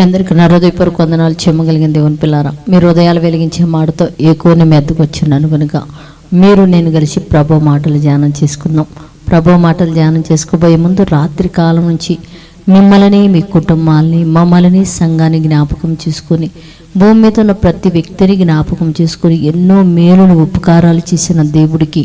మీ అందరికీ నా హృదయపూర్వక వందనాలు చెమ్మగలిగిన దేవుని పిల్లారా. మీరు హృదయాలు వెలిగించే మాటతో ఎక్కువని మెద్దకు వచ్చినాను కనుక మీరు నేను కలిసి ప్రభు మాటలు ధ్యానం చేసుకుందాం. ప్రభు మాటలు ధ్యానం చేసుకోబోయే ముందు రాత్రి కాలం నుంచి మిమ్మల్ని మీ కుటుంబాలని మమ్మల్ని సంఘాన్ని జ్ఞాపకం చేసుకొని భూమి మీద ఉన్న ప్రతి వ్యక్తిని జ్ఞాపకం చేసుకొని ఎన్నో మేలును ఉపకారాలు చేసిన దేవుడికి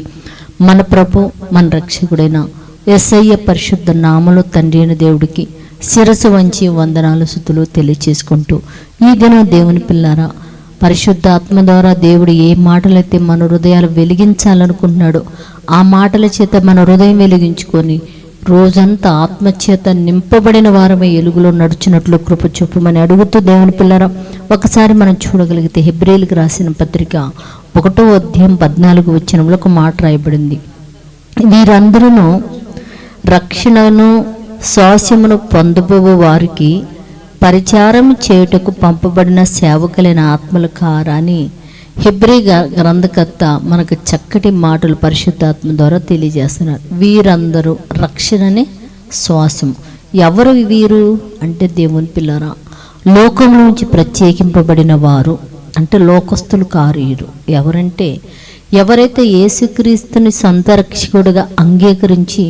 మన ప్రభు మన రక్షకుడైన ఎస్ఐ పరిశుద్ధ నామలో తండ్రి అయిన దేవుడికి శిరసు వంచి వందనాలు సుతులు తెలియచేసుకుంటూ ఈ దినం దేవుని పిల్లారా పరిశుద్ధ ఆత్మ ద్వారా దేవుడు ఏ మాటలైతే మన హృదయాలు వెలిగించాలనుకుంటున్నాడో ఆ మాటల చేత మన హృదయం వెలిగించుకొని రోజంతా ఆత్మచేత నింపబడిన వారమే ఎలుగులో నడుచున్నట్లు కృప చూపమని అడుగుతూ దేవుని పిల్లరా ఒకసారి మనం చూడగలిగితే హెబ్రిల్కి రాసిన పత్రిక ఒకటో అధ్యాయం పద్నాలుగు వచ్చినంలో ఒక మాట రాయబడింది. వీరందరూ రక్షణను స్వాస్యమును పొందబోవు వారికి పరిచారం చేయుటకు పంపబడిన సేవకులైన ఆత్మల కారని హెబ్రి గ- గ్రంథకర్త మనకు చక్కటి మాటలు పరిశుద్ధాత్మ ద్వారా తెలియజేస్తున్నారు వీరందరూ రక్షణనే శ్వాసం ఎవరు వీరు? అంటే దేవుని పిల్లరా. లోకం నుంచి ప్రత్యేకింపబడిన వారు అంటే లోకస్తులు కారు వీరు ఎవరంటే ఎవరైతే యేసుక్రీస్తుని సంతరక్షకుడిగా అంగీకరించి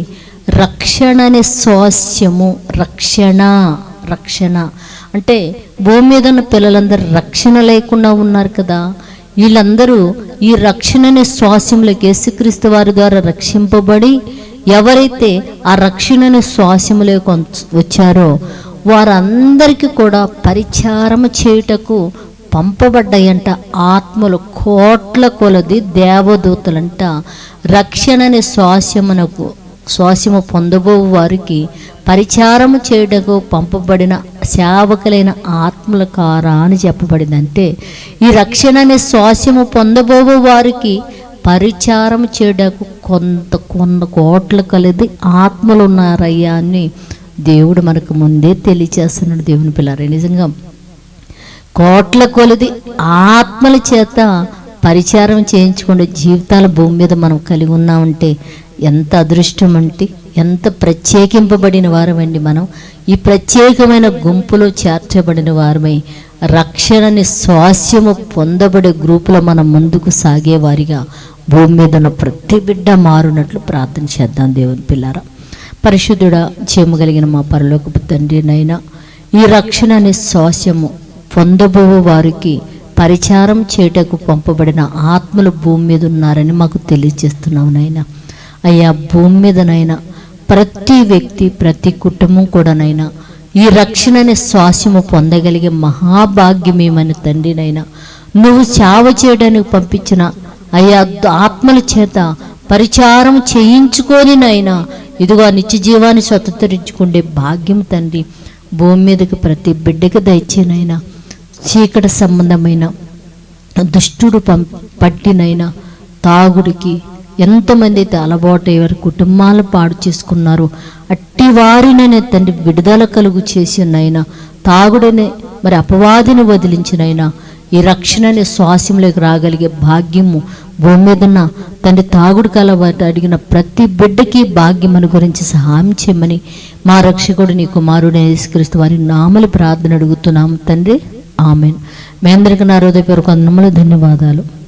రక్షణ అనే స్వాస్యము రక్షణ రక్షణ. అంటే భూమి మీద ఉన్న పిల్లలందరూ రక్షణ లేకుండా ఉన్నారు కదా. వీళ్ళందరూ ఈ రక్షణని శ్వాసంలోకి యేసుక్రీస్తు వారి ద్వారా రక్షింపబడి ఎవరైతే ఆ రక్షణని శ్వాసములోకి వంచ- వచ్చారో వారందరికీ కూడా పరిచారం చేయుటకు పంపబడ్డాయంట. ఆత్మలు కోట్ల కొలది దేవదూతలంట. రక్షణని శ్వాసమునకు స్వాస్యము పొందబో వారికి పరిచారము చేయుటకు పంపబడిన సేవకులైన ఆత్మల కారా అని చెప్పబడింది అంటే ఈ రక్షణ అనే స్వాస్యము పొందబోవు వారికి పరిచారం చేయడానికి కొంత కొంత కోట్ల కలిది ఆత్మలు ఉన్నారయ్యా అని దేవుడు మనకు ముందే తెలియచేస్తున్నాడు దేవుని పిల్లారా నిజంగా కోట్ల కొలది ఆత్మల చేత పరిచారం చేయించుకునే జీవితాల భూమి మీద మనం కలిగి ఉన్నామంటే ఎంత అదృష్టం అంటే ఎంత ప్రత్యేకింపబడిన వారమండి మనం. ఈ ప్రత్యేకమైన గుంపులో చేర్చబడిన వారమై రక్షణని స్వాస్యము పొందబడే గ్రూపులో మనం ముందుకు సాగేవారిగా భూమి మీద ఉన్న ప్రతి బిడ్డ మారునట్లు ప్రార్థన చేద్దాం దేవుని పిల్లారా. పరిశుద్ధుడ చేయగలిగిన మా పరలోకపు తండ్రి నైనా ఈ రక్షణ అనే స్వాస్యము పొందబో వారికి పరిచారం చేయటకు పంపబడిన ఆత్మలు భూమి మీద ఉన్నారని మాకు తెలియజేస్తున్నావు నాయన. అయ్యా భూమి మీదనైనా ప్రతి వ్యక్తి ప్రతి కుటుంబం కూడానైనా ఈ రక్షణని శ్వాసము పొందగలిగే మహాభాగ్యమేమని తండ్రినైనా నువ్వు సేవ చేయడానికి పంపించిన అయ్యా ఆత్మల చేత పరిచారం చేయించుకొని నైనా ఇదిగో నిత్య జీవాన్ని స్వతంత్రించుకుండే భాగ్యం తండ్రి భూమి మీదకి ప్రతి బిడ్డకి దయచేనైనా చీకటి సంబంధమైన దుష్టుడు పం పట్టినైనా తాగుడికి ఎంతమంది అయితే అలవాటు వారి కుటుంబాలు పాడు చేసుకున్నారు అట్టి వారిననే తండ్రి విడుదల కలుగు చేసినైనా తాగుడనే మరి అపవాదిని వదిలించినైనా ఈ రక్షణని శ్వాసంలోకి రాగలిగే భాగ్యము భూమి మీదన్న తండ్రి తాగుడు కలవాటి అడిగిన ప్రతి బిడ్డకి భాగ్యమను గురించి సహాయం చేయమని మా రక్షకుడు నీ కుమారుడు యేసుక్రీస్తు వారి నామలు ప్రార్థన అడుగుతున్నాము తండ్రి. ఆమెన్. మీ అందరికీ నా హృదయపూర్వక వందనములు ధన్యవాదాలు.